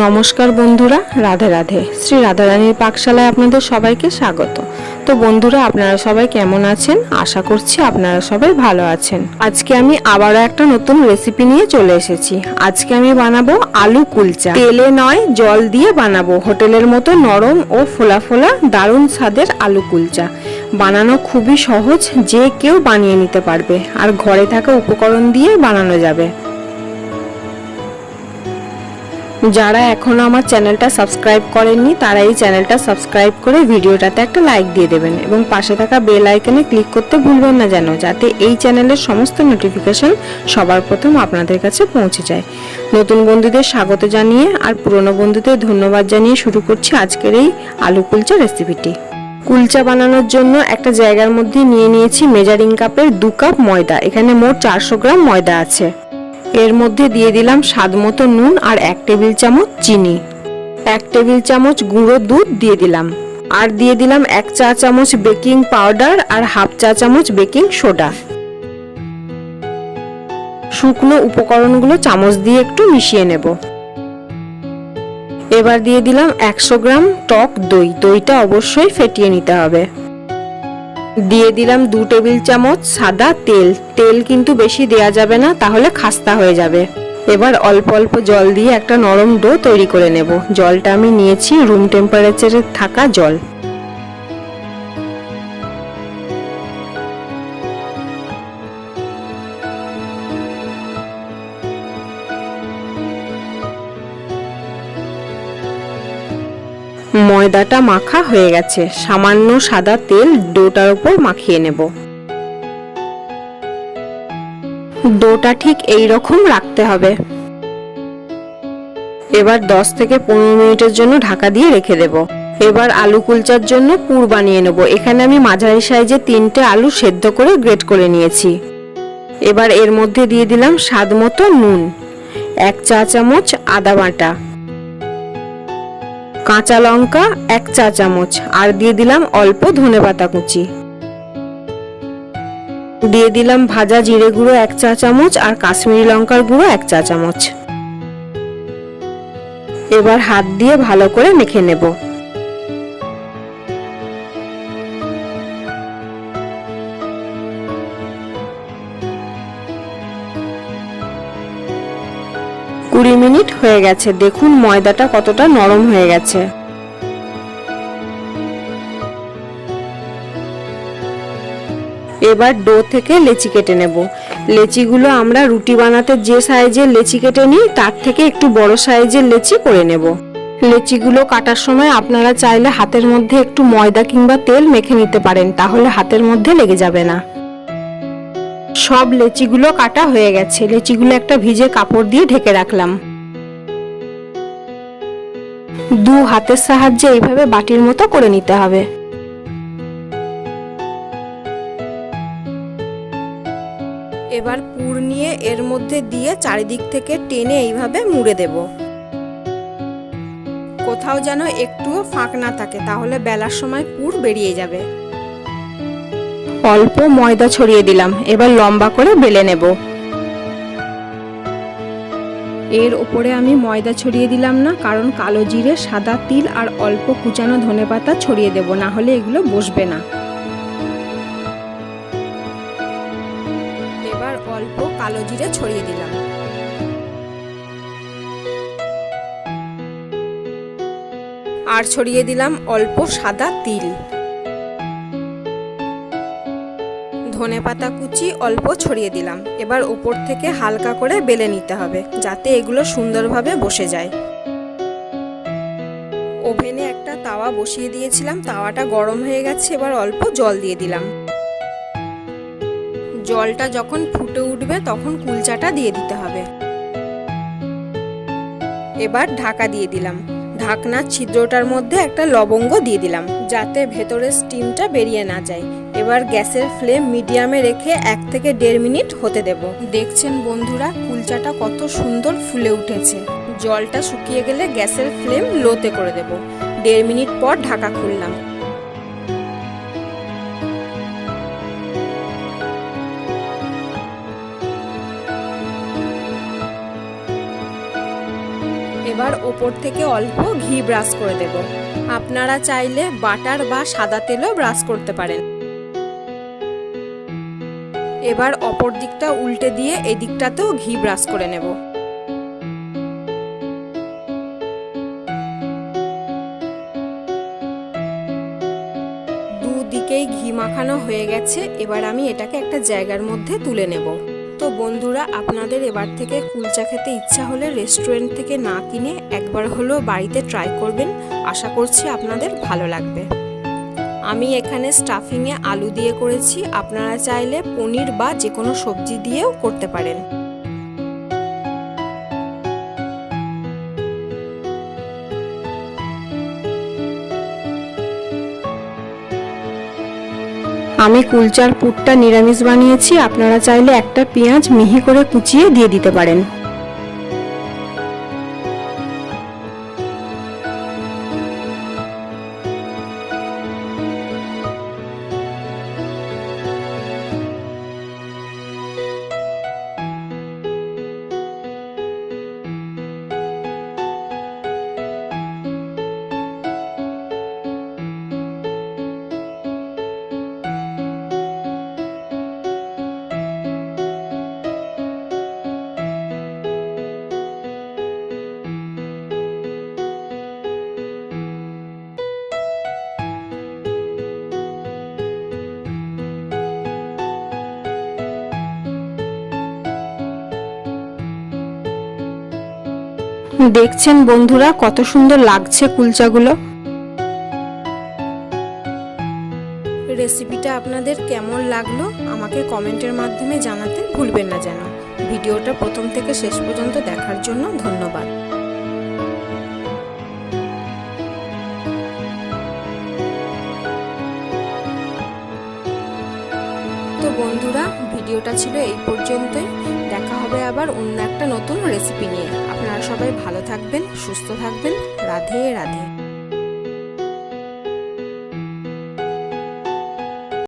নমস্কার বন্ধুরা, রাধে রাধে। শ্রী রাধারানীর পাকশালায় আপনাদের সবাইকে স্বাগত। তো বন্ধুরা, আপনারা সবাই কেমন আছেন? আশা করছি আপনারা সবাই ভালো আছেন। আজকে আমি আবারও একটা নতুন রেসিপি নিয়ে চলে এসেছি। আজকে আমি বানাবো আলু কুলচা। তেলে নয়, জল দিয়ে বানাবো। হোটেলের মতো নরম ও ফোলা ফোলা দারুণ স্বাদের আলু কুলচা। বানানো খুবই সহজ, যে কেউ বানিয়ে নিতে পারবে। আর ঘরে থাকা উপকরণ দিয়ে বানানো যাবে। যারা এখনও আমার চ্যানেলটা সাবস্ক্রাইব করেননি, তারা এই চ্যানেলটা সাবস্ক্রাইব করে ভিডিওটাতে একটা লাইক দিয়ে দেবেন এবং পাশে থাকা বেল আইকনে ক্লিক করতে ভুলবেন না যেন, যাতে এই চ্যানেলের সমস্ত নোটিফিকেশন সবার প্রথম আপনাদের কাছে পৌঁছে যায়। নতুন বন্ধুদের স্বাগত জানিয়ে আর পুরনো বন্ধুদের ধন্যবাদ জানিয়ে শুরু করছি আজকের এই আলু কুলচা রেসিপিটি। কুলচা বানানোর জন্য একটা জায়গার মধ্যে নিয়ে নিয়েছি মেজারিং কাপের দু কাপ ময়দা, এখানে মোট চারশো গ্রাম ময়দা আছে। এর মধ্যে দিয়ে দিলাম স্বাদ মতো নুন আর এক টেবিল চামচ চিনি। এক টেবিল চামচ গুঁড়ো দুধ দিয়ে দিলাম। আর দিয়ে দিলাম এক চা চামচ বেকিং পাউডার আর হাফ চা চামচ বেকিং সোডা। শুকনো উপকরণগুলো চামচ দিয়ে একটু মিশিয়ে নেব। এবার দিয়ে দিলাম একশো গ্রাম টক দই। দইটা অবশ্যই ফেটিয়ে নিতে হবে। দিয়ে দিলাম দু টেবিল চামচ সাদা তেল। তেল কিন্তু বেশি দেয়া যাবে না, তাহলে খাস্তা হয়ে যাবে। এবার অল্প অল্প জল দিয়ে একটা নরম ডো তৈরি করে নেব। জলটা আমি নিয়েছি রুম টেম্পারেচারে থাকা জল। ময়দাটা মাখা হয়ে গেছে। সামান্য সাদা তেল ডোটার উপর মাখিয়ে নেব। ডোটা ঠিক এই রকম রাখতে হবে। এবার 10 থেকে পনেরো মিনিটের জন্য ঢাকা দিয়ে রেখে দেব। এবার আলু কুলচার জন্য পুর বানিয়ে নেব। এখানে আমি মাঝারি সাইজে তিনটে আলু সেদ্ধ করে গ্রেট করে নিয়েছি। এবার এর মধ্যে দিয়ে দিলাম স্বাদ মতো নুন, এক চা চামচ আদা বাটা। কাঁচা লঙ্কা, এক চা চামচ, আর দিয়ে দিলাম অল্প ধনে পাতা কুচি। দিয়ে দিলাম ভাজা জিরে গুঁড়ো এক চা চামচ আর কাশ্মীরি লঙ্কার গুঁড়ো এক চা চামচ। এবার হাত দিয়ে ভালো করে মেখে নেব। কুড়ি মিনিট হয়ে গেছে। দেখুন ময়দাটা কতটা নরম হয়ে গেছে। এবার ডো থেকে লেচি কেটে নেব। লেচিগুলো আমরা রুটি বানাতে যে সাইজের লেচি কেটে নিই, তার থেকে একটু বড় সাইজের লেচি করে নেব। লেচিগুলো কাটার সময় আপনারা চাইলে হাতের মধ্যে একটু ময়দা কিংবা তেল মেখে নিতে পারেন, তাহলে হাতের মধ্যে লেগে যাবে না। সব লেচিগুলো কাটা হয়ে গেছে। লেচিগুলো একটা ভিজে কাপড় দিয়ে ঢেকে রাখলাম। দু হাতের সাহায্যে এইভাবে বাটির মতো করে নিতে হবে। এবার পুর নিয়ে এর মধ্যে দিয়ে চারিদিক থেকে টেনে এইভাবে মুড়ে দেব। কোথাও যেন একটুও ফাঁক না থাকে, তাহলে বেলার সময় পুর বেরিয়ে যাবে। অল্প ময়দা ছড়িয়ে দিলাম, এবার লম্বা করে বেলে নেব। এর ওপরে আমি ময়দা ছড়িয়ে দিলাম না, কারণ কালো জিরে, সাদা তিল আর অল্প কুচানো ধনেপাতা ছড়িয়ে দেব, না হলে এগুলো বসবে না। এবার অল্প কালো জিরে ছড়িয়ে দিলাম। আর ছড়িয়ে দিলাম অল্প সাদা তিল। ধনে পাতা কুচি অল্প ছড়িয়ে দিলাম। এবার ওপর থেকে হালকা করে বেলে নিতে হবে, যাতে এগুলো সুন্দরভাবে বসে যায়। ওভেনে একটা তাওয়া বসিয়ে দিয়েছিলাম, তাওয়াটা গরম হয়ে গেছে, এবার অল্প জল দিয়ে দিলাম। জলটা যখন ফুটে উঠবে, তখন কুলচাটা দিয়ে দিতে হবে। এবার ঢাকা দিয়ে দিলাম। ঢাকনার ছিদ্রটার মধ্যে একটা লবঙ্গ দিয়ে দিলাম, যাতে ভেতরের স্টিমটা বেরিয়ে না যায়। এবার গ্যাসের ফ্লেম মিডিয়ামে রেখে এক থেকে দেড় মিনিট হতে দেব। দেখছেন বন্ধুরা, কুলচাটা কত সুন্দর ফুলে উঠেছে। জলটা শুকিয়ে গেলে গ্যাসের ফ্লেম লোতে করে দেব। দেড় মিনিট পর ঢাকা খুললাম। এবার ওপর থেকে অল্প ঘি ব্রাশ করে দেব। আপনারা চাইলে বাটার বা সাদা তেলও ব্রাশ করতে পারেন। এবার অপর দিকটা উল্টে দিয়ে এদিকটাতেও ঘি ব্রাশ করে নেব। দুদিকেই ঘি মাখানো হয়ে গেছে। এবার আমি এটাকে একটা জায়গার মধ্যে তুলে নেব। তো বন্ধুরা, আপনাদের এবার থেকে কুলচা খেতে ইচ্ছা হলে রেস্টুরেন্ট থেকে না কিনে একবার হলেও বাড়িতে ট্রাই করবেন। আশা করছি আপনাদের ভালো লাগবে। আমি এখানে স্টাফিংয়ে আলু দিয়ে করেছি। আপনারা চাইলে পনির বা যে কোনো সবজি দিয়েও করতে পারেন। আমি কুলচার পুরটা নিরামিষ বানিয়েছি, আপনারা চাইলে একটা পেঁয়াজ মিহি করে কুচিয়ে দিয়ে দিতে পারেন। দেখছেন বন্ধুরা কত সুন্দর লাগছে কুলচাগুলো। রেসিপিটা আপনাদের কেমন লাগল আমাকে কমেন্টের মাধ্যমে জানাতে ভুলবেন না যেন। ভিডিওটা প্রথম থেকে শেষ পর্যন্ত দেখার জন্য ধন্যবাদ। তো বন্ধুরা, ভিডিওটা ছিল এই পর্যন্তই। দেখা হবে আবার অন্য একটা নতুন রেসিপি নিয়ে। আপনারা সবাই ভালো থাকবেন, সুস্থ থাকবেন। রাধে রাধে।